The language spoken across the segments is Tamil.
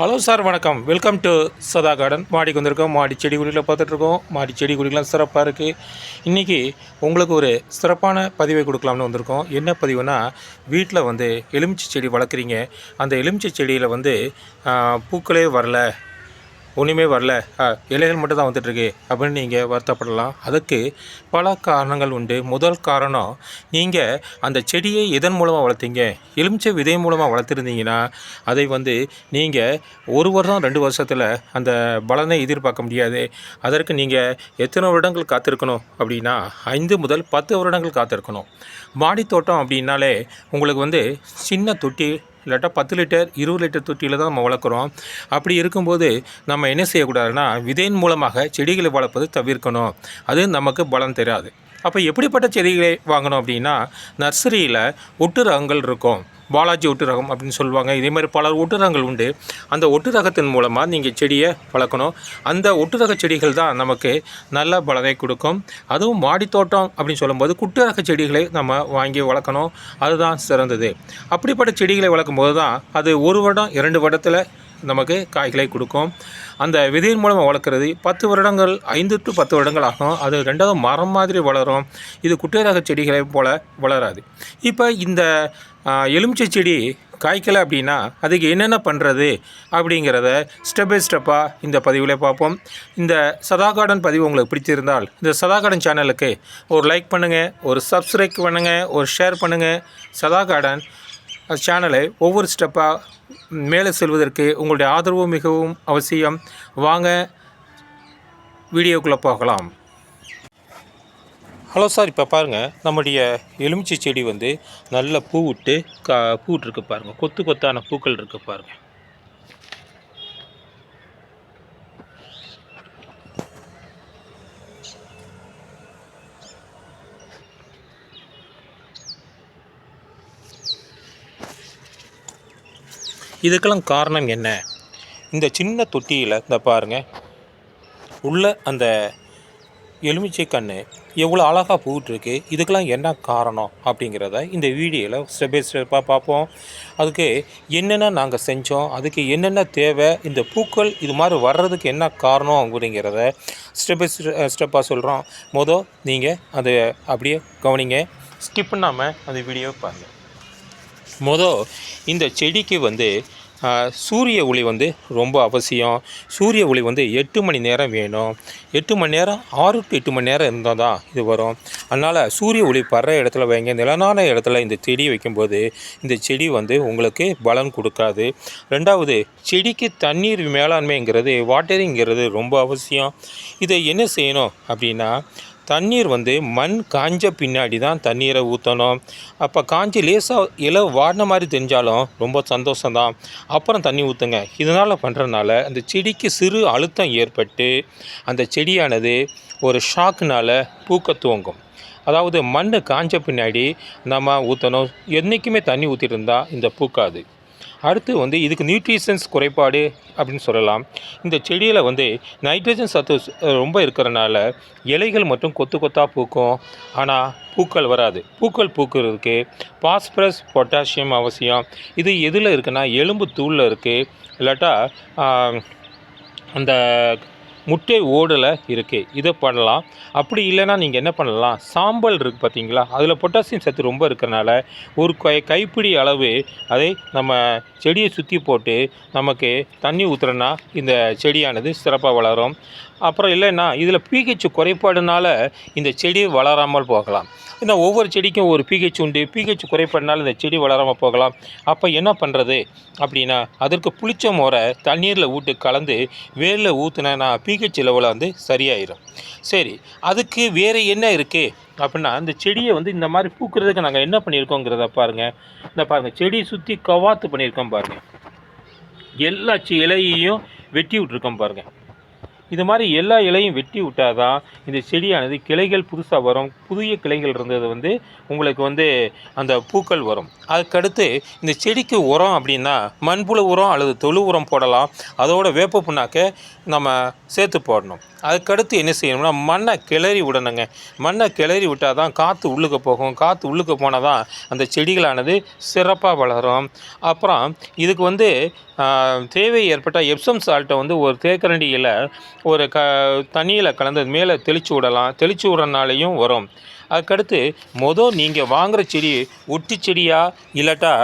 ஹலோ சார் வணக்கம். வெல்கம் டு சதா கார்டன் மாடிக்கு வந்திருக்கோம். மாடி செடி கொடிகளை பார்த்துட்ருக்கோம். மாடி செடி கொடிகள்லாம் சிறப்பாக இருக்குது இன்றைக்கி உங்களுக்கு ஒரு சிறப்பான பதிவை கொடுக்கலாம்னு வந்திருக்கோம். என்ன பதிவுனா வீட்டில் வந்து எலுமிச்சை செடி வளர்க்குறீங்க. அந்த எலுமிச்சை செடியில் வந்து பூக்களே வரல. ஒன்றுமே வரல. இலைகள் மட்டும் தான் வந்துட்டுருக்கு. அப்படின்னு நீங்கள் வருத்தப்படலாம். அதுக்கு பல காரணங்கள் உண்டு. முதல் காரணம் நீங்கள் அந்த செடியை எதன் மூலமாக வளர்த்தீங்க? எலுமிச்சை விதை மூலமாக வளர்த்துருந்தீங்கன்னா அதை வந்து நீங்கள் ஒரு வருடம் ரெண்டு வருஷத்தில் அந்த பலனை எதிர்பார்க்க முடியாது. அதற்கு நீங்கள் எத்தனை வருடங்கள் காத்திருக்கணும் அப்படின்னா ஐந்து முதல் பத்து வருடங்கள் காத்திருக்கணும். மாடித் தோட்டம் அப்படின்னாலே உங்களுக்கு வந்து சின்ன தொட்டி இல்லாட்டா பத்து லிட்டர் இருபது லிட்டர் தொட்டியில் தான் நம்ம வளர்க்குறோம். அப்படி இருக்கும்போது நம்ம என்ன செய்யக்கூடாதுன்னா விதையின் மூலமாக செடிகளை வளர்ப்பது தவிர்க்கணும். அது நமக்கு பலன் தராது. அப்போ எப்படிப்பட்ட செடிகளை வாங்கணும் அப்படின்னா நர்சரியில் ஒட்டு ரகங்கள் இருக்கும். பாலாஜி ஒட்டு ரகம் அப்படின்னு சொல்லுவாங்க. இதே மாதிரி பல ஒட்டு ரகங்கள் உண்டு. அந்த ஒட்டு ரகத்தின் மூலமாக நீங்கள் செடியை வளர்க்கணும். அந்த ஒட்டு ரக செடிகள் தான் நமக்கு நல்ல பலனை கொடுக்கும். அதுவும் மாடித்தோட்டம் அப்படின்னு சொல்லும்போது குட்டு ரக செடிகளை நம்ம வாங்கி வளர்க்கணும். அதுதான் சிறந்தது. அப்படிப்பட்ட செடிகளை வளர்க்கும் போது தான் அது ஒரு வருடம் இரண்டு வருடத்தில் நமக்கு காய்களை கொடுக்கும். அந்த விதையின் மூலமாக வளர்க்குறது பத்து வருடங்கள் ஐந்து டு பத்து வருடங்கள் ஆகும். அது ரெண்டாவது மரம் மாதிரி வளரும். இது குட்டை ரக செடிகளை போல் வளராது. இப்போ இந்த எலுமிச்சை செடி காய்க்கலை அப்படின்னா அதுக்கு என்னென்ன பண்ணுறது அப்படிங்கிறத ஸ்டெப் பை ஸ்டெப்பாக இந்த பதிவில் பார்ப்போம். இந்த சதா கார்டன் பதிவு உங்களுக்கு பிடிச்சிருந்தால் இந்த சதா கார்டன் சேனலுக்கு ஒரு லைக் பண்ணுங்கள் ஒரு சப்ஸ்கிரைப் பண்ணுங்கள் ஒரு ஷேர் பண்ணுங்கள் சதா கார்டன் சேனலை ஒவ்வொரு ஸ்டெப்பாக மேலே செல்வதற்கு உங்களுடைய ஆதரவு மிகவும் அவசியம். வாங்க வீடியோக்குள்ளே போகலாம். ஹலோ சார் இப்போ பாருங்கள் நம்முடைய எலுமிச்சை செடி வந்து நல்லா பூ விட்டு கா பூ விட்டுருக்கு பாருங்கள் கொத்து கொத்தான பூக்கள் இருக்குது பாருங்கள் இதுக்கெல்லாம் காரணம் என்ன? இந்த சின்ன தொட்டியில் இந்த பாருங்கள் உள்ள அந்த எலுமிச்சை கன்று எவ்வளோ அழகாக போயிட்டுருக்கு இதுக்கெல்லாம் என்ன காரணம் அப்படிங்கிறத இந்த வீடியோவில் ஸ்டெப் பை ஸ்டெப்பாக பார்ப்போம். அதுக்கு என்னென்ன நாங்கள் செஞ்சோம் அதுக்கு என்னென்ன தேவை இந்த பூக்கள் இது மாதிரி வர்றதுக்கு என்ன காரணம் அப்படிங்கிறத ஸ்டெப் பை ஸ்டெப்பாக சொல்கிறோம் மொதல் நீங்கள் அதை அப்படியே கவனிங்க. ஸ்கிப் பண்ணாமல் அந்த வீடியோவை பாருங்கள் மொதல் இந்த செடிக்கு வந்து சூரிய ஒளி வந்து ரொம்ப அவசியம். சூரிய ஒளி வந்து எட்டு மணி நேரம் வேணும். எட்டு மணி நேரம் ஆறு டு எட்டு மணி நேரம் இருந்தால் தான் இது வரும். அதனால் சூரிய ஒளி படுற இடத்துல வைங்க. நிலனான இடத்துல இந்த செடி வைக்கும்போது இந்த செடி வந்து உங்களுக்கு பலன் கொடுக்காது. ரெண்டாவது செடிக்கு தண்ணீர் மேலாண்மைங்கிறது வாட்டரிங்கிறது ரொம்ப அவசியம். இதை என்ன செய்யணும் அப்படின்னா தண்ணீர் வந்து மண் காஞ்ச பின்னாடி தான் தண்ணீரை ஊற்றணும் அப்போ காஞ்சி லேசாக இலை வாடின மாதிரி தெரிஞ்சாலும் ரொம்ப சந்தோஷம்தான் அப்புறம் தண்ணி ஊற்றுங்க இதனால் பண்ணுறதுனால அந்த செடிக்கு சிறு அழுத்தம் ஏற்பட்டு அந்த செடியானது ஒரு ஷாக்குனால் பூக்க துவங்கும். அதாவது மண் காஞ்ச பின்னாடி நம்ம ஊற்றணும் என்றைக்குமே தண்ணி ஊற்றிட்டு இருந்தால் இந்த பூக்காது. அடுத்து வந்து இதுக்கு நியூட்ரிஷன்ஸ் குறைபாடு அப்படின்னு சொல்லலாம். இந்த செடியில் வந்து நைட்ரஜன் சத்து ரொம்ப இருக்கிறனால இலைகள் மட்டும் கொத்து கொத்தாக பூக்கும். ஆனால் பூக்கள் வராது. பூக்கள் பூக்கிறதுக்கு பாஸ்பரஸ் பொட்டாசியம் அவசியம். இது எதில் இருக்குன்னா எலும்பு தூளில் இருக்குது இல்லாட்டா அந்த முட்டை ஓடில் இருக்குது இதை பண்ணலாம். அப்படி இல்லைன்னா நீங்கள் என்ன பண்ணலாம்? சாம்பல் இருக்குது பார்த்தீங்களா அதில் பொட்டாசியம் சத்து ரொம்ப இருக்கிறனால ஒரு கை கைப்பிடி அளவு அதை நம்ம செடியை சுற்றி போட்டு நமக்கு தண்ணி ஊற்றுறோன்னா இந்த செடியானது சிறப்பாக வளரும். அப்புறம் இல்லைன்னா இதில் பிஹெச் குறைபாடுனால இந்த செடி வளராமல் போகலாம். இந்த ஒவ்வொரு செடிக்கும் ஒரு பிஹெச் உண்டு. பிஹெச் குறைபாடுனால இந்த செடி வளராமல் போகலாம். அப்போ என்ன பண்ணுறது? அப்படின்னா அதற்கு புளிச்ச முறை தண்ணீரில் ஊட்டு கலந்து வேரில் ஊற்றுனா பிஹெச் லெவலில் வந்து சரியாயிடும் சரி அதுக்கு வேறு என்ன இருக்குது அப்படின்னா இந்த செடியை வந்து இந்த மாதிரி பூக்கிறதுக்கு நாங்கள் என்ன பண்ணியிருக்கோங்கிறத பாருங்கள் இந்த பாருங்கள் செடியை சுற்றி கவாத்து பண்ணியிருக்கோம் பாருங்கள் எல்லா செ- இலையையும் வெட்டி விட்ருக்கோம் பாருங்கள் இது மாதிரி எல்லா இலையும் வெட்டி விட்டாதான் இந்த செடியானது கிளைகள் புதுசாக வரும் புதிய கிளைகள் இருந்தது வந்து உங்களுக்கு வந்து அந்த பூக்கள் வரும். அதுக்கடுத்து இந்த செடிக்கு உரம் அப்படின்னா மண்புழு உரம் அல்லது தொழு உரம் போடலாம். அதோட வேப்ப புண்ணாக்க நம்ம சேர்த்து போடணும். அதுக்கடுத்து என்ன செய்யணும்னா மண்ணை கிளறி விடணுங்க. மண்ணை கிளறி விட்டால் தான் காற்று உள்ளுக்கு போகும். காற்று உள்ளுக்கு போனால் தான் அந்த செடிகளானது சிறப்பாக வளரும். அப்புறம் இதுக்கு வந்து தேவை ஏற்பட்டால் எப்சம் சால்ட்டை வந்து ஒரு தேக்கரண்டியில் ஒரு க தண்ணியில் கலந்து மேலே தெளித்து விடலாம். தெளித்து விட்றனாலையும் வரும். அதுக்கடுத்து மொதல் நீங்கள் வாங்குகிற செடி ஒட்டி செடியாக இல்லாட்டா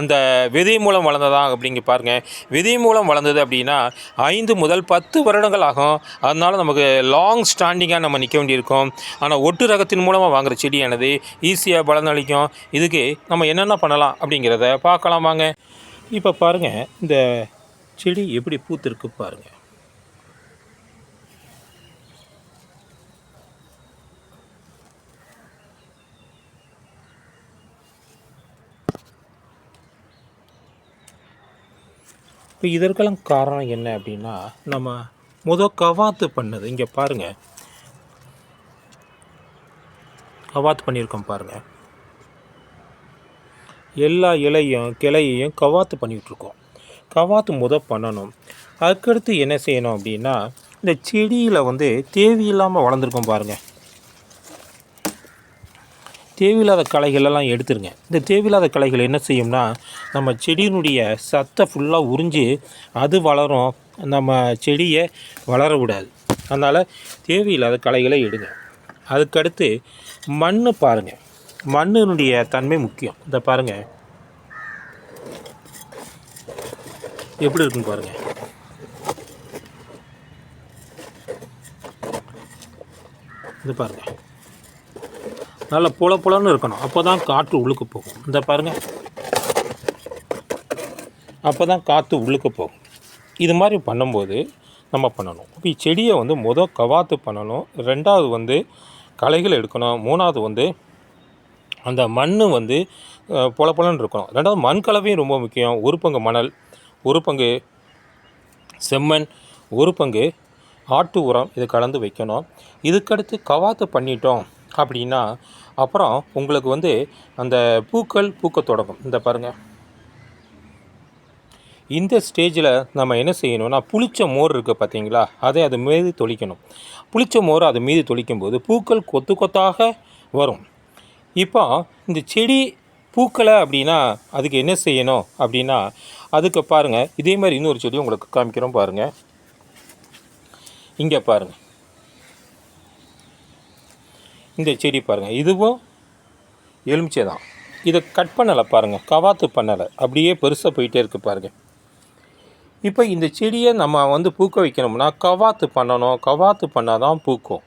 அந்த விதை மூலம் வளர்ந்ததா அப்படிங்க பாருங்கள் விதை மூலம் வளர்ந்தது அப்படின்னா ஐந்து முதல் பத்து வருடங்கள் ஆகும் அதனால் நமக்கு லாங் ஸ்டாண்டிங்காக நம்ம நிற்க வேண்டியிருக்கும். ஆனால் ஒட்டு ரகத்தின் மூலமாக வாங்குகிற செடியானது ஈஸியாக பலனளிக்கும் இதுக்கு நம்ம என்னென்ன பண்ணலாம் அப்படிங்கிறத பார்க்கலாம் வாங்க. இப்போ பாருங்கள் இந்த செடி எப்படி பூத்திருக்கு பாருங்கள் இப்போ இதற்கெல்லாம் காரணம் என்ன அப்படின்னா நம்ம முத கவாத்து பண்ணது இங்கே பாருங்கள் கவாத்து பண்ணியிருக்கோம் பாருங்கள் எல்லா இலையும் கிளையையும் கவாத்து பண்ணிகிட்ருக்கோம் கவாத்து முத பண்ணணும். அதுக்கடுத்து என்ன செய்யணும் அப்படின்னா இந்த செடியில் வந்து தேவையில்லாமல் வளர்ந்துருக்கோம் பாருங்கள் தேவையில்லாத களைகளெல்லாம் எடுத்துருங்க. இந்த தேவையில்லாத களைகள் என்ன செய்யும்னா நம்ம செடியினுடைய சத்தை ஃபுல்லாக உறிஞ்சி அது வளரும். நம்ம செடியை வளர விடாது. அதனால் தேவையில்லாத களைகளை எடுங்க. அதுக்கடுத்து மண் பாருங்கள் மண்ணினுடைய தன்மை முக்கியம். இந்த பாருங்கள் எப்படி இருக்குன்னு பாருங்கள் இது பாருங்கள் நல்ல புல புலன்னு இருக்கணும். அப்போ தான் காற்று உள்ளுக்கு போகும். இந்த பாருங்கள் அப்போ தான் காற்று உள்ளுக்கு போகும். இது மாதிரி பண்ணும்போது நம்ம பண்ணணும். இப்போ செடியை வந்து மொதல் கவாத்து பண்ணணும். ரெண்டாவது வந்து களைகள் எடுக்கணும். மூணாவது வந்து அந்த மண் வந்து அஹ், பொல பொலன்னு இருக்கணும். ரெண்டாவது மண் கலவையும் ரொம்ப முக்கியம். ஒரு பங்கு மணல் ஒரு பங்கு செம்மண் ஒரு பங்கு ஆட்டு உரம் இது கலந்து வைக்கணும். இதுக்கடுத்து கவாத்து பண்ணிட்டோம் அப்படின்னா அப்புறம் உங்களுக்கு வந்து அந்த பூக்கள் பூக்க தொடங்கும். இந்த பாருங்கள் இந்த ஸ்டேஜில் நம்ம என்ன செய்யணும்னா புளிச்ச மோர் இருக்குது பார்த்தீங்களா அதை அது மீது தொளிக்கணும். புளிச்ச மோர் அது மீது தொளிக்கும்போது பூக்கள் கொத்து கொத்தாக வரும். இப்போ இந்த செடி பூக்களை அப்படின்னா அதுக்கு என்ன செய்யணும் அப்படின்னா அதுக்கு பாருங்கள் இதே மாதிரி இன்னொரு செடி உங்களுக்கு காமிக்கிறோம் பாருங்கள் இங்கே பாருங்கள் இந்த செடி பாருங்கள் இதுவும் எலுமிச்சை தான். இதை கட் பண்ணலை பாருங்கள் கவாத்து பண்ணலை. அப்படியே பெருசாக போயிட்டே இருக்குது பாருங்கள் இப்போ இந்த செடியை நம்ம வந்து பூக்க வைக்கணும்னா கவாத்து பண்ணணும். கவாத்து பண்ணால் தான் பூக்கும்.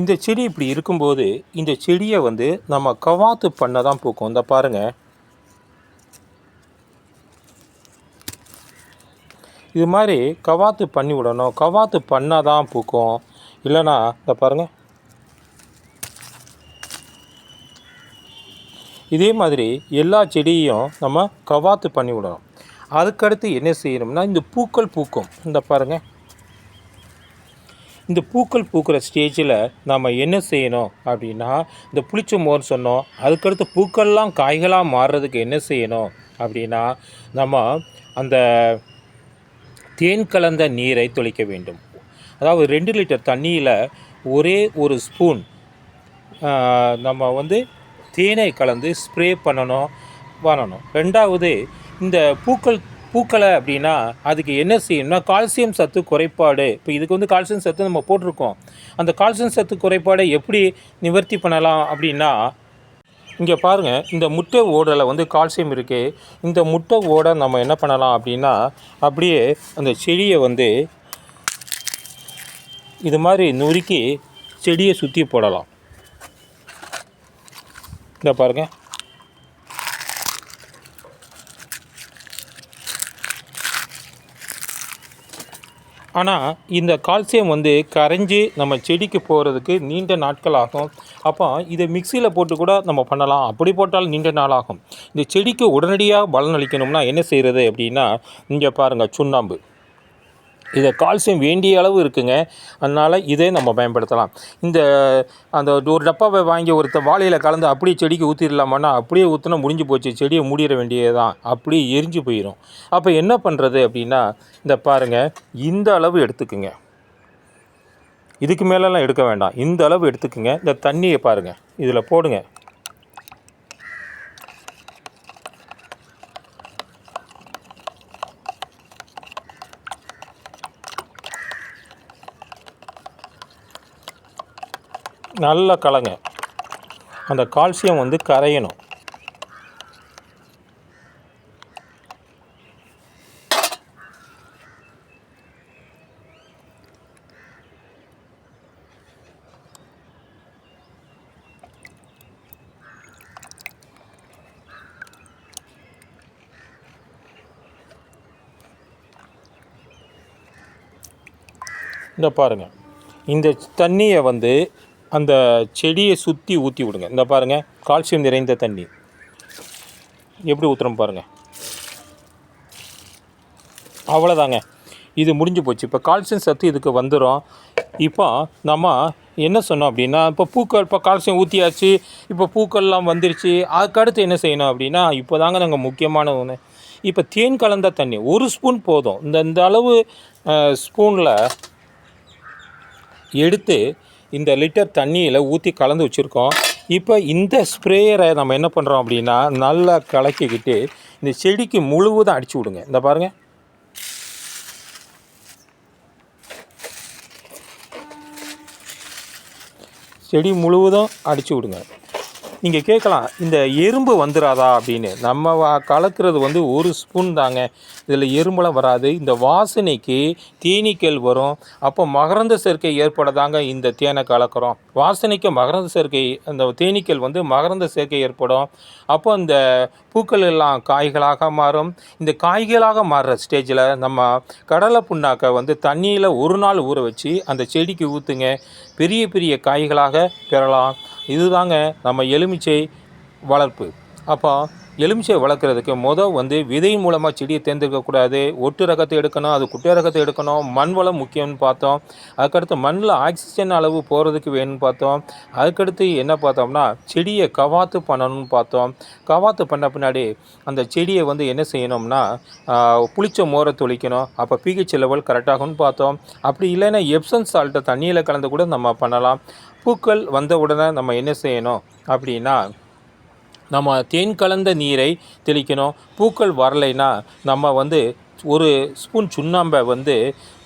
இந்த செடி இப்படி இருக்கும்போது இந்த செடியை வந்து நம்ம கவாத்து பண்ண தான் பூக்கும். இந்த பாருங்கள் இது மாதிரி கவாத்து பண்ணி விடணும். கவாத்து பண்ணால் தான் பூக்கும். இல்லைன்னா இந்த பாருங்கள் இதே மாதிரி எல்லா செடியையும் நம்ம கவாத்து பண்ணி விடணும். அதுக்கடுத்து என்ன செய்யணும்னா இந்த பூக்கள் பூக்கும். இந்த பாருங்கள் இந்த பூக்கள் பூக்கிற ஸ்டேஜில் நம்ம என்ன செய்யணும் அப்படின்னா இந்த புளிச்ச மோர் சொன்னோம். அதுக்கடுத்து பூக்கள்லாம் காய்களாக மாறுறதுக்கு என்ன செய்யணும் அப்படின்னா நம்ம அந்த தேன் கலந்த நீரை தொளிக்க வேண்டும். அதாவது ரெண்டு லிட்டர் தண்ணியில் ஒரே ஒரு ஸ்பூன் நம்ம வந்து தேனை கலந்து ஸ்ப்ரே பண்ணணும் பண்ணணும். ரெண்டாவது இந்த பூக்கள் பூக்களை அப்படின்னா அதுக்கு என்ன செய்யணும்னா கால்சியம் சத்து குறைபாடு. இப்போ இதுக்கு வந்து கால்சியம் சத்து நம்ம போட்டிருக்கோம். அந்த கால்சியம் சத்து குறைபாடை எப்படி நிவர்த்தி பண்ணலாம் அப்படின்னா இங்கே பாருங்கள் இந்த முட்டை ஓடலை வந்து கால்சியம் இருக்குது இந்த முட்டை ஓடை நம்ம என்ன பண்ணலாம் அப்படின்னா அப்படியே அந்த செடியை வந்து இது மாதிரி நொறுக்கி செடியை சுற்றி போடலாம். இந்த பாருங்க. ஆனால் இந்த கால்சியம் வந்து கரைஞ்சி நம்ம செடிக்கு போகிறதுக்கு நீண்ட நாட்கள் ஆகும். அப்போ இதை மிக்சியில் போட்டு கூட நம்ம பண்ணலாம். அப்படி போட்டால் நீண்ட நாள் ஆகும். இந்த செடிக்கு உடனடியாக பலன் அளிக்கணும்னா என்ன செய்கிறது அப்படின்னா இங்கே பாருங்கள் சுண்ணாம்பு. இதை கால்சியம் வேண்டிய அளவு இருக்குங்க. அதனால் இதே நம்ம பயன்படுத்தலாம். இந்த அந்த ஒரு டப்பாவை வாங்கி ஒருத்த வாழையில் கலந்து அப்படியே செடிக்கு ஊற்றிடலாமான்னா அப்படியே ஊற்றினா முடிஞ்சு போச்சு. செடியை மூடிட வேண்டியதுதான். அப்படியே எரிஞ்சு போயிடும் அப்போ என்ன பண்ணுறது அப்படின்னா இந்த பாருங்கள் இந்த அளவு எடுத்துக்குங்க. இதுக்கு மேலெலாம் எடுக்க வேண்டாம். இந்த அளவு எடுத்துக்குங்க. இந்த தண்ணியை பாருங்கள் இதில் போடுங்க. நல்லா கலங்க. அந்த கால்சியம் வந்து கரையணும். இந்த பாருங்கள் இந்த தண்ணியை வந்து அந்த செடியை சுற்றி ஊற்றி விடுங்க. இந்த பாருங்கள் கால்சியம் நிறைந்த தண்ணி. எப்படி ஊற்றுறோம் பாருங்கள் அவ்வளோதாங்க இது முடிஞ்சு போச்சு. இப்போ கால்சியம் சத்து இதுக்கு வந்துடும் இப்போ நம்ம என்ன சொன்னோம் அப்படின்னா இப்போ பூக்கள் இப்போ கால்சியம் ஊற்றியாச்சு இப்போ பூக்கள்லாம் வந்துருச்சு அதுக்கடுத்து என்ன செய்யணும் அப்படின்னா இப்போ தாங்க நாங்கள் முக்கியமான ஒன்று இப்போ தேன் கலந்த தண்ணி ஒரு ஸ்பூன் போதும். இந்த இந்த அளவு ஸ்பூனில் எடுத்து இந்த லிட்டர் தண்ணியில் ஊற்றி கலந்து வச்சுருக்கோம். இப்போ இந்த ஸ்ப்ரேயரை நம்ம என்ன பண்ணுறோம் அப்படின்னா நல்லா கலக்கிக்கிட்டு இந்த செடிக்கு முழுவதும் அடிச்சு விடுங்க. இந்த பாருங்கள் செடி முழுவதும் அடித்து விடுங்க. நீங்கள் கேட்கலாம் இந்த எறும்பு வந்துடாதா அப்படின்னு. நம்ம வா- கலக்கிறது வந்து ஒரு ஸ்பூன் தாங்க. இதில் எறும்பலம் வராது. இந்த வாசனைக்கு தேனீக்கள் வரும். அப்போ மகரந்த சேர்க்கை ஏற்படதாங்க இந்த தேனை கலக்கிறோம். வாசனைக்கு மகரந்த சேர்க்கை அந்த தேனீக்கள் வந்து மகரந்த சேர்க்கை ஏற்படும். அப்போ இந்த பூக்கள் எல்லாம் காய்களாக மாறும். இந்த காய்களாக மாறுற ஸ்டேஜில் நம்ம கடலை புண்ணாக்கை வந்து தண்ணியில் ஒரு நாள் ஊற வச்சு அந்த செடிக்கு ஊற்றுங்க பெரிய பெரிய காய்களாக பெறலாம். இதுதாங்க நம்ம எலுமிச்சை வளர்ப்பு. அப்போ எலுமிச்சை வளர்க்குறதுக்கு மொதல் வந்து விதை மூலமாக செடியை தேர்ந்தெடுக்கக்கூடாது ஒட்டு ரகத்தை எடுக்கணும் அது குட்டை ரகத்தை எடுக்கணும் மண் வளம் முக்கியம்னு பார்த்தோம். அதுக்கடுத்து மண்ணில் ஆக்சிஜன் அளவு போகிறதுக்கு வேணும்னு பார்த்தோம். அதுக்கடுத்து என்ன பார்த்தோம்னா செடியை கவாத்து பண்ணணும்னு பார்த்தோம். கவாத்து பண்ண பின்னாடி அந்த செடியை வந்து என்ன செய்யணும்னா புளிச்ச மோரை தொளிக்கணும். அப்போ பிஹெச் லெவல் கரெக்டாகும்னு பார்த்தோம். அப்படி இல்லைன்னா எப்சன் சால்ட்டை தண்ணியில் கலந்து கூட நம்ம பண்ணலாம். பூக்கள் வந்த உடனே நம்ம என்ன செய்யணும் அப்படின்னா நம்ம தேன் கலந்த நீரை தெளிக்கணும். பூக்கள் வரலைன்னா நம்ம வந்து ஒரு ஸ்பூன் சுண்ணாம்பை வந்து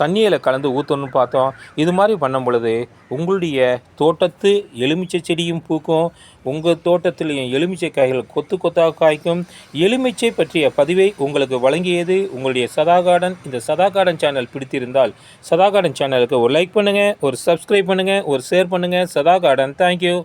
தண்ணியில் கலந்து ஊற்றணும்னு பார்த்தோம். இது மாதிரி பண்ணும் பொழுது உங்களுடைய தோட்டத்து எலுமிச்சை செடியும் பூக்கும். உங்கள் தோட்டத்திலையும் எலுமிச்சை காய்கள் கொத்து கொத்தாக காய்க்கும். எலுமிச்சை பற்றிய பதிவை உங்களுக்கு வழங்கியது உங்களுடைய சதா கார்டன் இந்த சதா கார்டன் சேனல் பிடித்திருந்தால் சதா கார்டன் சேனலுக்கு ஒரு லைக் பண்ணுங்கள் ஒரு சப்ஸ்கிரைப் பண்ணுங்கள் ஒரு ஷேர் பண்ணுங்கள் சதா கார்டன் தேங்க்யூ